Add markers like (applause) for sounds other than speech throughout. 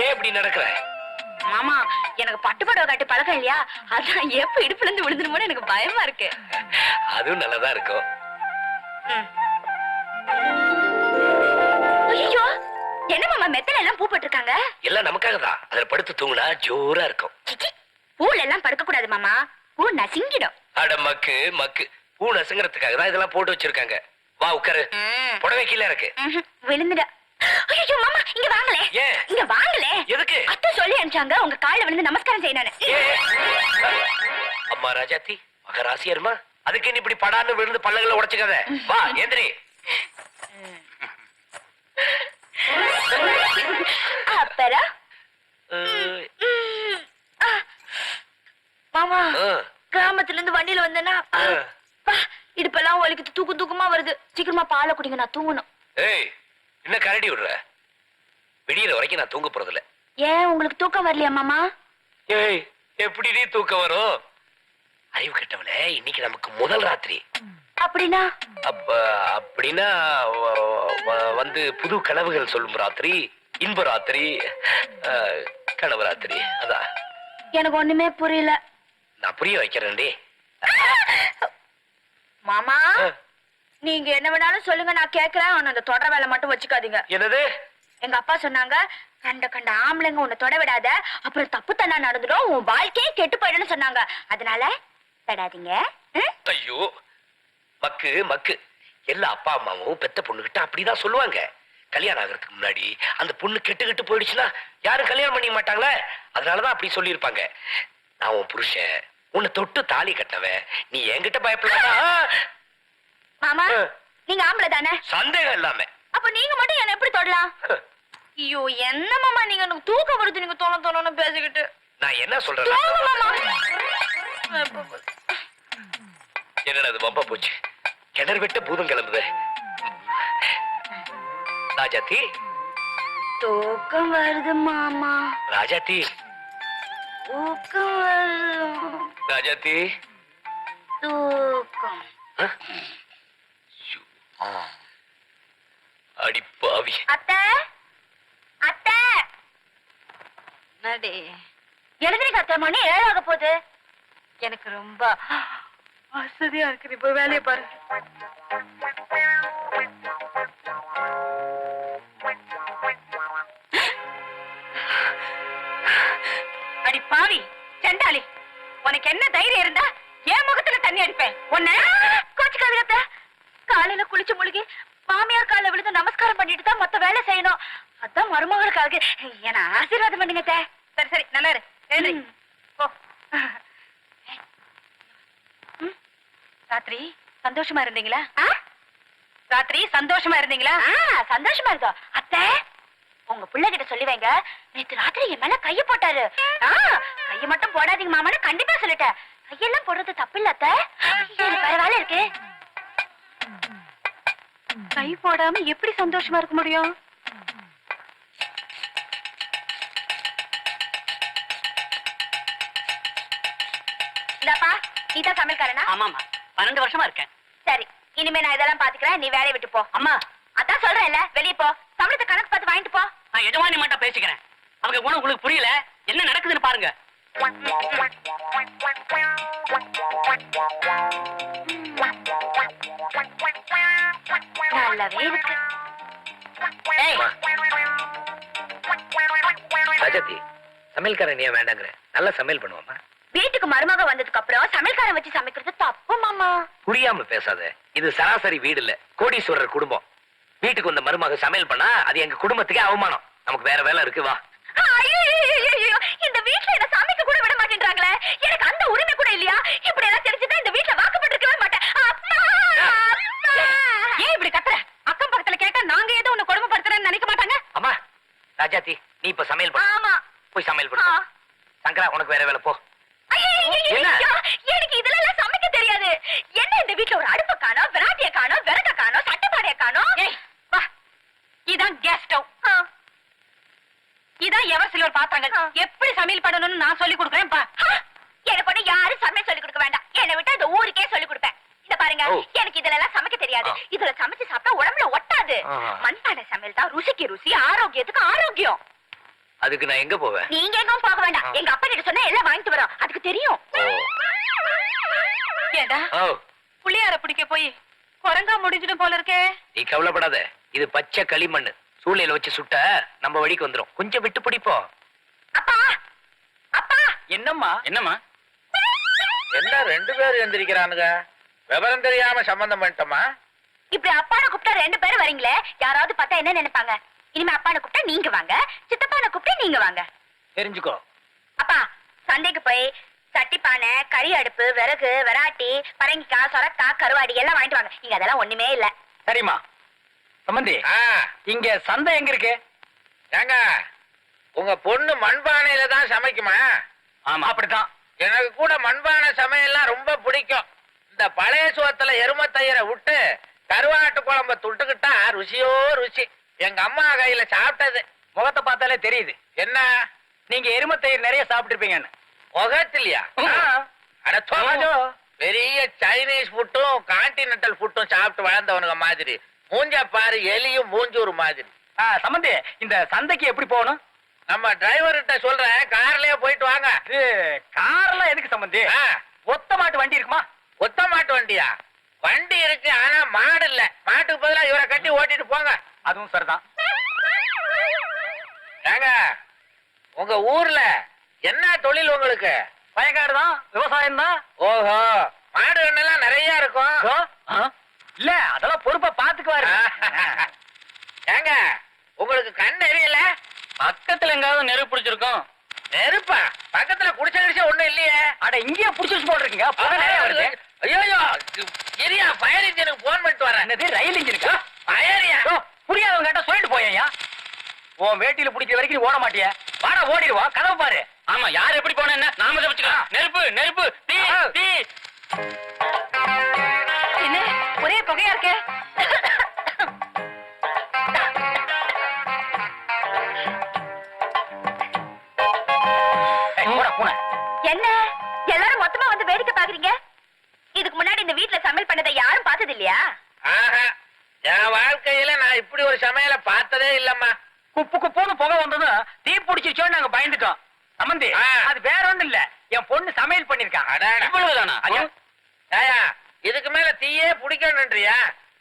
ஏன் இப்படி நடக்கிற? மாமா எனக்கு பட்டு புடவை கட்டி பழக்கம் இல்லையா? அதான் எப்ப இடுப்புல இருந்து விழுந்துருமோன்னு எனக்கு பயமா இருக்கு. அதுவும் நல்லதா இருக்கும். ஐயோ என்ன மாமா மெத்தல எல்லாம் பூ போட்டிருக்காங்க? எல்லாம் நமக்காக தான் அதுல படுத்து தூங்குனா ஜோரா இருக்கும். பூல எல்லாம் படுக்க கூடாது மாமா. பூ நசுங்கிடும் அட மக்கு மக்கு. பூ நசுங்கிறதுக்காக தான் இதெல்லாம் போட்டு வச்சிருக்காங்க. வா உட்காரு. புடவை கீழே இருக்கு விழுந்துட. ஐயோ மாமா இங்க வாங்களே? இங்க வாங்களே. எதுக்கு? அத்தை சொல்லி அனுப்பிச்சாங்க உங்க கால்ல விழுந்து நமஸ்காரம் செய்யணும் அம்மா ராஜாத்தி மகராசியர்மா அதுக்கு நீ இப்படி படான்னு விழுந்து பல்லகளை உடைச்சுக்காத. வா ம், ஆ. மாமா கிராமத்துல இருந்து வண்டியில வந்தேன்னா இடுப்பெல்லாம் வலிக்குது தூக்கு தூக்கமா வருது. சீக்கிரமா பாலை குடிங்க நான் தூங்கணும். ஏய் என்ன கரடி விடுற? விடியற வரைக்கும் நான் தூங்க போறதில்ல. ஏன் உங்களுக்கு தூக்கம் வரலையா மாமா? ஏய் எப்படி நீ தூக்கம் வரும்? அறிவு கெட்டவளே இன்னைக்கு நமக்கு முதல் ராத்திரி. அப்படின்னா? அப்ப அப்படின்னா வந்து புது கனவுகள் சொல்லும் ராத்திரி இன்ப ராத்திரி கனவு ராத்திரி அதான் எனக்கு ஒண்ணுமே புரியல. நான் புரிய வைக்கிறேன்டி. மாமா நீங்க என்ன வேணாலும் சொல்லுங்க நான் கேக்குறேன். ஆனா அந்த தொடர வேலை மட்டும் வச்சுக்காதீங்க. என்னது? எங்க அப்பா சொன்னாங்க கண்ட கண்ட ஆம்பளைங்க உன்னை தொட விடாத. அப்புறம் தப்பு தண்டா நடந்துடும் உன் வாழ்க்கையே கெட்டு போயிடும்னு சொன்னாங்க. அதனால தொடாதீங்க? ஐயோ மக்கு மக்கு. எல்லா அப்பா அம்மாவும் பெத்த பொண்ணுகிட்ட அப்படிதான் சொல்லுவாங்க. கல்யாணம் ஆகிறதுக்கு முன்னாடி அந்த பொண்ணு கெட்டு கெட்டு போயிடுச்சுன்னா யாரும் கல்யாணம் பண்ணிக்க மாட்டாங்களே? அதனாலதான் அப்படி சொல்லியிருப்பாங்க. நான் உன் புருஷன். உன்னை தொட்டு தாலி கட்டவன் நீ என்கிட்ட பயப்படாதா மாமா. நீங்க ஆம்பளை தானே? சந்தேகம் இல்லாம. அப்ப நீங்க மட்டும் என்ன எப்படி தொடலாம்? ஐயோ என்ன மாமா நீங்க எனக்கு தூக்கம் வருது நீங்க தோண தோணுன்னு பேசிக்கிட்டு. நான் என்ன சொல்றேன்? என்னடா அது வம்பா போச்சு? கிணறு விட்ட பூதம் கிளம்புது. ராஜாத்தி? தூக்கம் வருது மாமா. ராஜாத்தி? தூக்கம். வருது ராஜாத்தி. தூக்கம். ஆ? ஷூ. ஆ. அடி பாவி. அத்தை அத்தை. நடி எழுந்திரிக்க அத்தை மணி ஏழாக போகுது. எனக்கு ரொம்ப வசதியா இருக்கு. போய் வேலையை பாரு. அடி பாவி செண்டாளி உனக்கு என்ன தைரியம் இருந்தா என் முகத்துல தண்ணி அடிப்பேன். உன்ன கோச்சுக்காதீங்க அத்தை. காலையில குளிச்சு முழுகி மாமியார் காலைல விழுந்து நமஸ்காரம் பண்ணிட்டு தான் மொத்த வேலை செய்யணும். அதான் மருமகளுக்காக. என்ன ஆசீர்வாதம் பண்ணுங்க. சரி சரி நல்லா இரு. போ. ராத்திரி சந்தோஷமா இருந்தீங்களா? ராத்திரி சந்தோஷமா இருந்தீங்களா? சந்தோஷமா இருக்கா அத்தை உங்க பிள்ளை கிட்ட சொல்லி வைங்க நேத்து ராத்திரி என் மேல கைய போட்டாரு. கைய மட்டும் போடாதீங்க மாமான்னு கண்டிப்பா சொல்லிட்டேன். கையெல்லாம் போடுறது தப்பு இல்ல அத்தை எனக்கு வேற வேலை இருக்கு. கை போடாம எப்படி சந்தோஷமா இருக்க முடியும்? இந்தாப்பா நீதான் சமையல்காரனா? ஆமாமா பன்னெண்டு வருஷமா இருக்கேன். சரி இனிமே நான் இதெல்லாம் பாத்துக்கிறேன். நீ வேலையை விட்டு போ. அம்மா. அதான் சொல்றேன்ல வெளிய போ. சம்பளத்தை கணக்கு பார்த்து வாங்கிட்டு போ. நான் எஜமானி மட்டும் பேசிக்கிறேன். அவங்க குணம் உங்களுக்கு புரியல? என்ன நடக்குதுன்னு பாருங்க. நல்லாவே இருக்கு. சமையல்காரன் ஏன் வேண்டாங்கிற. நல்லா சமையல் பண்ணுவாமா வீட்டுக்கு மருமக வந்ததுக்கு அப்புறம் சமையல்காரன் வச்சு சமைக்கிறது தப்பு மாமா. புரியாம பேசாத. இது சராசரி வீடு இல்ல. கோடீஸ்வரர் குடும்பம். வீட்டுக்கு வந்த மருமக சமையல் பண்ணா அது எங்க குடும்பத்துக்கே அவமானம். நமக்கு வேற வேலை இருக்கு வா ஐயோ, ஐயோ, ஐயோ, ஐயோ, இந்த வீட்ல என்ன சமைக்க கூட விட மாட்டேன்றாங்களே எனக்கு அந்த உரிமை கூட இல்லையா இப்படி எல்லாம் தெரிஞ்சுதான் இந்த வீட்ல வாக்கப்பட்டிருக்கவே மாட்டேன் அம்மா! அம்மா! ஏன் இப்படி கத்துற அக்கம் பக்கத்துல கேட்டா நாங்க ஏதோ உன்னை கொடுமைப்படுத்துறேன்னு நினைக்க மாட்டாங்க அம்மா ராஜாத்தி நீ இப்ப சமையல் பண்ணு போய் சமையல். பண்ணு சங்கரா உனக்கு வேற வேலை போ ஐயோ, ஐயோ, ஐயோ, என்ன? ஐயோ, எனக்கு இதுல எல்லாம் சமைக்க தெரியாது என்ன இந்த வீட்ல ஒரு அடுப்ப காணோம் விராட்டிய காணோம் விறக காணோம் சட்டப்பாடைய காணோம் வா இதான் கேஸ் ஸ்டவ் இதான் எவர் சில்வர் பாத்திரங்கள் எப்படி சமையல் பண்ணணும்னு நான் சொல்லி கொடுக்குறேன் பா எனக்கு ஒண்ணு யாரும் சமையல் சொல்லி இதுல எல்லாம் சமைக்க தெரியாது ஆ. இதுல சமைச்சு சாப்பிட்டா உடம்புல ஒட்டாது ஆஹா. மண்பானை சமையல் தான் ருசிக்கு ருசி ஆரோக்கியத்துக்கு ஆரோக்கியம். அதுக்கு நான் எங்க போவேன்? நீங்க எங்கும் போக வேண்டாம். எங்க அப்பா கிட்ட சொன்னா எல்லாம் வாங்கிட்டு வரோம். அதுக்கு தெரியும். ஏடா ஓ. புளியார பிடிக்க போய் குரங்கா முடிஞ்சிடும் போல இருக்கே. நீ கவலைப்படாத. இது பச்சை களிமண் சூழ்நிலை வச்சு சுட்ட நம்ம வழிக்கு வந்துரும். கொஞ்சம் விட்டு பிடிப்போம் அப்பா! அப்பா! என்னம்மா? என்னம்மா? என்ன ரெண்டு பேரும் எந்திரிக்கிறானுங்க? விவரம் தெரியாம சம்பந்தம் பண்ணிட்டோமா? இப்படி அப்பானை கூப்பிட்டா ரெண்டு பேரும் வரீங்களே? யாராவது பார்த்தா என்ன நினைப்பாங்க? இனிமே அப்பானை கூப்பிட்டா நீங்க வாங்க. சித்தப்பானை கூப்பிட்டா நீங்க வாங்க. தெரிஞ்சுக்கோ. அப்பா சந்தைக்கு போய் சட்டி பானை கறி அடுப்பு விறகு விராட்டி பரங்கிக்காய் சொரக்காய் கருவாடி எல்லாம் வாங்கிட்டு வாங்க. இங்க அதெல்லாம் ஒண்ணுமே இல்ல. சரிம்மா. சம்பந்தி ஆ, இங்க சந்தை எங்க இருக்கு? ஏங்க உங்க பொண்ணு மண்பானையில தான் சமைக்குமா? ஆமா அப்படித்தான். எனக்கு கூட மண்பானை சமையல்லாம் ரொம்ப பிடிக்கும். இந்த பழைய சோத்துல எரும தயிரை விட்டு கருவாட்டு குழம்ப தொட்டுக்கிட்டா ருசியோ ருசி. எங்க அம்மா கையில சாப்பிட்டது. முகத்தை பார்த்தாலே தெரியுது. என்ன? நீங்க எருமத்தயிர் நிறைய சாப்பிட்டுருப்பீங்கன்னு. முகத்திலையா. பெரிய சைனீஸ் ஃபுட்டும் கான்டினென்டல் ஃபுட்டும் சாப்பிட்டு வளர்ந்தவனுங்க மாதிரி. மூஞ்ச பாரு எலியும் மூஞ்சூர் மாதிரி. சம்பந்தி இந்த சந்தைக்கு எப்படி போகணும்? நம்ம டிரைவர்கிட்ட சொல்றேன் கார்லயே போயிட்டு வாங்க. இது கார்லாம் எதுக்கு சம்பந்தி ஒத்த மாட்டு வண்டி இருக்குமா? ஒத்த மாட்டு வண்டியா? வண்டி இருக்கு ஆனா மாடு இல்ல. மாட்டுக்கு பதிலா இவரை கட்டி ஓட்டிட்டு போங்க. அதுவும் சரிதான். ஏங்க உங்க ஊர்ல என்ன தொழில் உங்களுக்கு? வயக்காடு தான் விவசாயம் தான் ஓஹோ மாடு எல்லாம் நிறைய இருக்கும். இல்ல அதெல்லாம் பொறுப்பா பாத்துக்குவாரு (laughs) ஏங்க உங்களுக்கு கண் எரியல? பக்கத்துல எங்காவது நெருப்பு பிடிச்சிருக்கோம். நெருப்பா? பக்கத்துல குடிச்ச கிடிச்ச ஒண்ணும் இல்லையே. அட இங்கேயே புடிச்சு போட்டிருக்கீங்க. வருது? ஐயோ எரியா ஃபயர் இன்ஜினுக்கு போன் பண்ணிட்டு வரேன். ரயில் இன்ஜின் இருக்கா ஃபயரியா? யோ, புரியாதவங்க கேட்டா சொல்லிட்டு போயா உன் வேட்டியில பிடிக்கிற வரைக்கும் ஓட மாட்டிய. வாடா ஓடிடுவா. கதவு பாரு. ஆமா யார் எப்படி போன என்ன? நாம தப்பிச்சுக்கலாம். நெருப்பு நெருப்பு. தீ தீ. என்ன? ஒரே புகையா இருக்கே? என்ன? எல்லாரும் மொத்தமா வந்து வேடிக்கை பாக்குறீங்க? இதுக்கு முன்னாடி இந்த வீட்ல சமையல் பண்ணதை யாரும் பார்த்தது இல்லையா ஆஹா. என் வாழ்க்கையில நான் இப்படி ஒரு சமையலை பார்த்ததே இல்லம்மா. குப்பு குப்புன்னு புகை வந்ததும் தீ பிடிச்சிருச்சோன்னு நாங்க பயந்துட்டோம். சம்பந்தி ஆ. அது வேற ஒண்ணும் இல்ல. என் பொண்ணு சமையல் பண்ணிருக்கான். இதுக்கு மேல தீயே பிடிக்கணுன்றியா?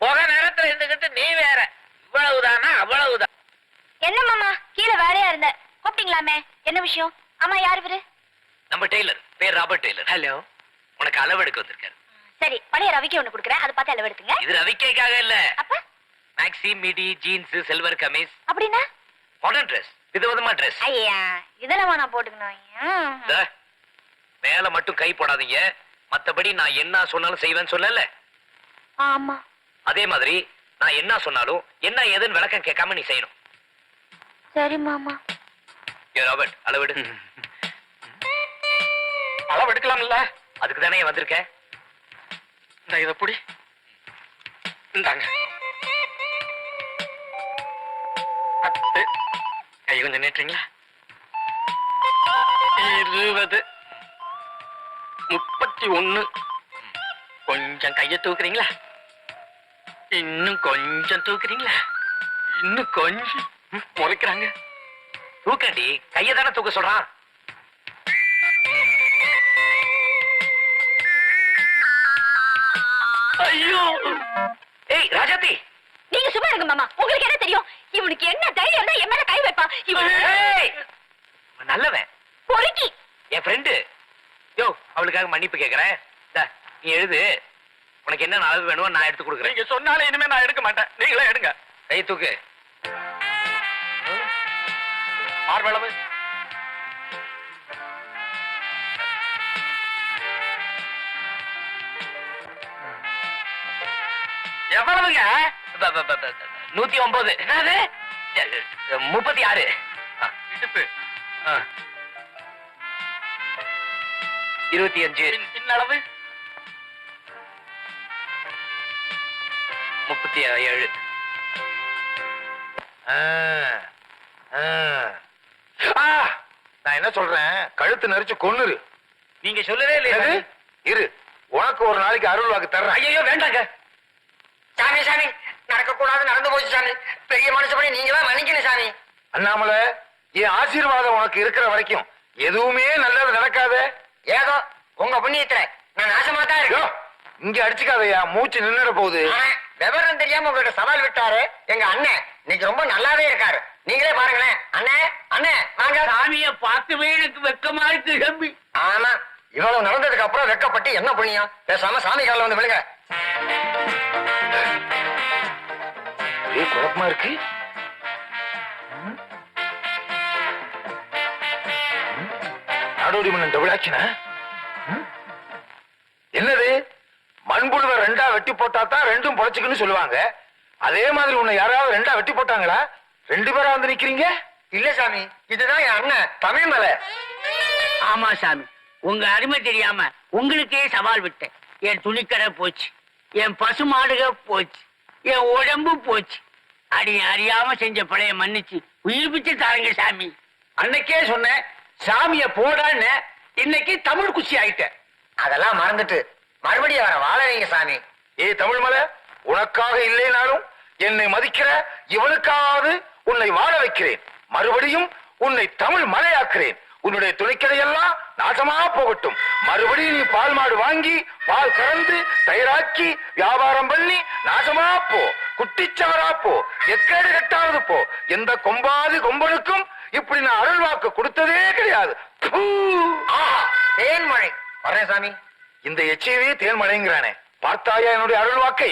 புகை நேரத்துல இருந்துகிட்டு நீ வேற. இவ்வளவுதானா? அவ்வளவுதான் என்ன மாமா கீழே வேலையா இருந்த? கூப்பிட்டீங்களாமே? என்ன விஷயம்? ஆமா யார் இவரு? நம்ம டெய்லர். பேர் ராபர்ட் டெய்லர். ஹலோ உனக்கு அளவு எடுக்க வந்திருக்காரு. சரி பழைய ரவிக்கு ஒண்ணு கொடுக்குறேன். அதை பார்த்து அளவு எடுத்துங்க. இது ரவிக்கைக்காக இல்ல. அப்ப? Maxi midi jeans salwar kameez. அப்படின்னா? மாடர்ன் ட்ரெஸ் விதவிதமா ட்ரெஸ் ஐயா இதெல்லாம் நான் போட்டுக்கணும் மேல மட்டும் கை போடாதீங்க. மத்தபடி நான் என்ன சொன்னாலும் செய்வேன்னு சொல்லல. ஆமா. அதே மாதிரி நான் என்ன சொன்னாலும் என்ன ஏதுன்னு விளக்கம் கேட்காம நீ செய்யணும். சரி மாமா. ஏ ராபர்ட் அளவெடு (laughs) அளவு எடுக்கலாம்ல. அதுக்கு தானே வந்திருக்கேன். இந்த இத புடி. இந்தாங்க. பத்து. கை கொஞ்சம் நீட்டுறீங்களா? இருபது. முப்பத்தி ஒண்ணு கொஞ்சம் கைய தூக்குறீங்களா? இன்னும் கொஞ்சம் தூக்குறீங்களா? இன்னும் கொஞ்சம். முறைக்கிறாங்க. தூக்கண்டி கையை தானே தூக்க சொல்றான். ஐயோ. ஏய் ராஜாத்தி. நீங்க சும்மா இருங்க மாமா. உங்களுக்கு என்ன தெரியும்? இவனுக்கு என்ன தைரியம் இருந்தா என் மேல கை வைப்பான். இவன் ஏய், இவன் நல்லவன். பொறுக்கி. என் ஃப்ரெண்டு யோ அவளுக்காக மன்னிப்பு கேக்குறேன். இந்தா, நீ எழுது. உனக்கு என்ன அளவு வேணுமோ நான் எடுத்து கொடுக்குறேன். நீங்க சொன்னாலும் இனிமே நான் எடுக்க மாட்டேன். நீங்களே எடுங்க. கை தூக்கு. மார்பளவு எவ்வளவுங்க? நூத்தி ஒன்பது. என்னது? முப்பத்தி ஆறு. இடுப்பு. இருபத்தி அஞ்சு. பின்- பின்னளவு முப்பத்தி ஏழு. நான் என்ன சொல்றேன்? கழுத்து நெரிச்சு கொன்னுரு. நீங்க சொல்லவே? இல்லையா இரு. உனக்கு ஒரு நாளைக்கு அருள் வாக்கு தர்றேன். ஐயோ வேண்டாங்க. சாமி சாமி. நடக்க கூடாது நடந்து போச்சு சாமி. பெரிய மனுஷப்படி நீங்க தான் மன்னிக்கணும் சாமி. அண்ணாமலை என் ஆசீர்வாதம் உனக்கு இருக்கிற வரைக்கும் எதுவுமே நல்லது நடக்காத. ஏதோ உங்க புண்ணியத்துல நான் நாசமா தான் இருக்கேன். இங்க அடிச்சுக்காதயா. மூச்சு நின்னுட போகுது. விவரம் தெரியாம உங்களுக்கு சவால் விட்டாரு எங்க அண்ணன். இன்னைக்கு ரொம்ப நல்லாவே இருக்காரு. நீங்களே பாருங்களேன். அண்ணே அண்ணே வாங்க. சாமிய பார்க்கவே எனக்கு வெக்கமா இருக்கு தம்பி. ஆமா இவ்வளவு நடந்ததுக்கு அப்புறம் வெக்கப்பட்டு என்ன புண்ணியம்? பேசாம சாமி காலில் வந்து விழுங்க. ஒரே குழப்பமா இருக்கு? நாடோடி மன்னன் டபுள் ஆக்ஷனா? என்னது? மண்புழுவை ரெண்டா வெட்டி போட்டா தான் ரெண்டும் பொழைச்சுக்குன்னு சொல்லுவாங்க. அதே மாதிரி உன்னை யாராவது ரெண்டா வெட்டி போட்டாங்களா? ரெண்டு பேரா வந்து நிக்கிறீங்க? இல்ல சாமி இதுதான் என் அண்ணன் தமிழ் மலை ஆமா சாமி உங்க அருமை தெரியாம உங்களுக்கே சவால் விட்டேன். என் துணிக்கடை போச்சு என் பசு மாடுக போச்சு. என் உடம்பு போச்சு. அடி அறியாம செஞ்ச பழைய மன்னிச்சு. உயிர் பிச்சு தாருங்க சாமி. அன்னைக்கே சொன்னேன் சாமிய போடான்னு இன்னைக்கு தமிழ் குச்சி ஆயிட்டேன். அதெல்லாம் மறந்துட்டு மறுபடியும் அவரை வாழ வைங்க சாமி. ஏய் தமிழ் மலை உனக்காக இல்லைனாலும் என்னை மதிக்கிற இவனுக்காவது உன்னை வாழ வைக்கிறேன். மறுபடியும் உன்னை தமிழ் மலையாக்குறேன். உன்னுடைய துணிக்கதையெல்லாம் நாசமா போகட்டும். மறுபடியும் நீ பால் மாடு வாங்கி பால் கறந்து தயிராக்கி வியாபாரம் பண்ணி நாசமா போ. குட்டிச்சாரா போ. எக்கேடு கட்டாவது போ. எந்த கொம்பாதி கொம்பனுக்கும் இப்படி நான் அருள் வாக்கு கொடுத்ததே கிடையாது. தேன்மழை. வரேன் சாமி. இந்த எச்சையவே தேன்மழைங்கிறானே. பார்த்தாயா என்னுடைய அருள் வாக்கை?